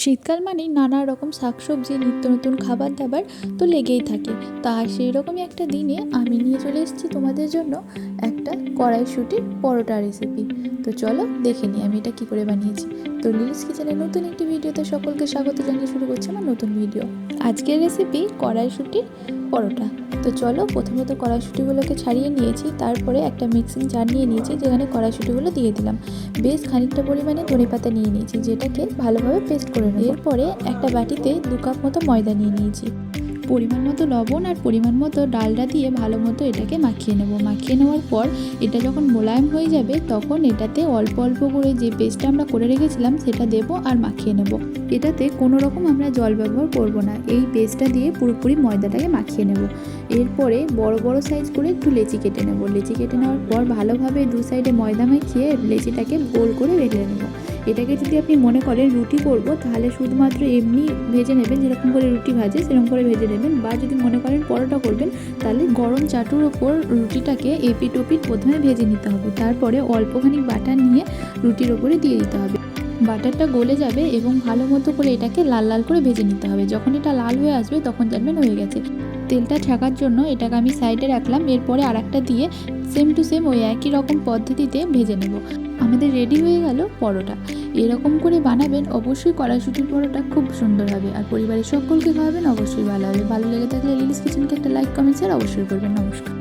শীতকাল মানেই নানা রকম শাকসবজি, নিত্য নতুন খাবার দাবার তো লেগেই থাকে। তা সেই রকমই একটা দিনে আমি নিয়ে চলে এসেছি তোমাদের জন্য একটা কড়াইশুটির পরোটা রেসিপি তো চলো দেখে নিই আমি এটা কী করে বানিয়েছি। তো লিলিস কিচেনের নতুন একটি ভিডিওতে সকলকে স্বাগত জানিয়ে শুরু করছি আমার নতুন ভিডিও। আজকের রেসিপি কড়াইশুটির পরোটা। তো চলো প্রথমে তো কড়াইশুটিগুলোকে ছাড়িয়ে নিয়েছি, তারপরে একটা মিক্সিং জার নিয়ে নিয়েছি, যেখানে কড়াইশুটিগুলো দিয়ে দিলাম। বেশ খানিকটা পরিমাণে ধনে পাতা নিয়ে নিয়েছি, যেটাকে ভালোভাবে পেস্ট করে নেব। এরপরে একটা বাটিতে দু কাপ মতো ময়দা নিয়ে নিয়েছি। পরিমাণ মতো লবণ আর পরিমাণ মতো ডালটা দিয়ে ভালো মতো এটাকে মাখিয়ে নেব। মাখিয়ে নেওয়ার পর এটা যখন মোলায়েম হয়ে যাবে, তখন এটাতে অল্প অল্প করে যে পেস্টটা আমরা করে রেখেছিলাম, সেটা দেব আর মাখিয়ে নেব। এটাতে কোনো রকম আমরা জল ব্যবহার করব না। এই পেস্টটা দিয়ে পুরোপুরি ময়দাটাকে মাখিয়ে নেব। এরপরে বড় বড় সাইজ করে একটু লেচি কেটে নেব। লেচি কেটে নেওয়ার পর ভালোভাবে দু সাইডে ময়দা মাখিয়ে লেচিটাকে গোল করে বেলে নেব। এটাকে যদি আপনি মনে করেন রুটি করব, তাহলে শুধুমাত্র এমনি ভেজে নেবেন, যেরকম করে রুটি ভাজে সেরকম করে ভেজে নেবেন। বা যদি মনে করেন পরোটা করবেন, তাহলে গরম চাটুর ওপর রুটিটাকে এপিট ওপিট প্রথমে ভেজে নিতে হবে। তারপরে অল্পখানি বাটার নিয়ে রুটির ওপরে দিয়ে দিতে হবে। বাটারটা গলে যাবে এবং ভালো মতো করে এটাকে লাল লাল করে ভেজে নিতে হবে। যখন এটা লাল হয়ে আসবে, তখন জানবেন হয়ে গেছে। তেলটা ছাকার জন্য এটাকে আমি সাইডে রাখলাম। এরপরে আর একটা দিয়ে সেম টু সেম ওই একই রকম পদ্ধতিতে ভেজে নেব। আমাদের রেডি হয়ে গেল পরোটা। এরকম করে বানাবেন, অবশ্যই কড়াইশুটির পরোটা খুব সুন্দর হবে। আর পরিবারের সকলকে খাওয়াবেন অবশ্যই ভালো হবে। ভালো লেগে থাকলে লিলিস কিচেনকে একটা লাইক কমেন্ট শেয়ার অবশ্যই করবেন। নমস্কার।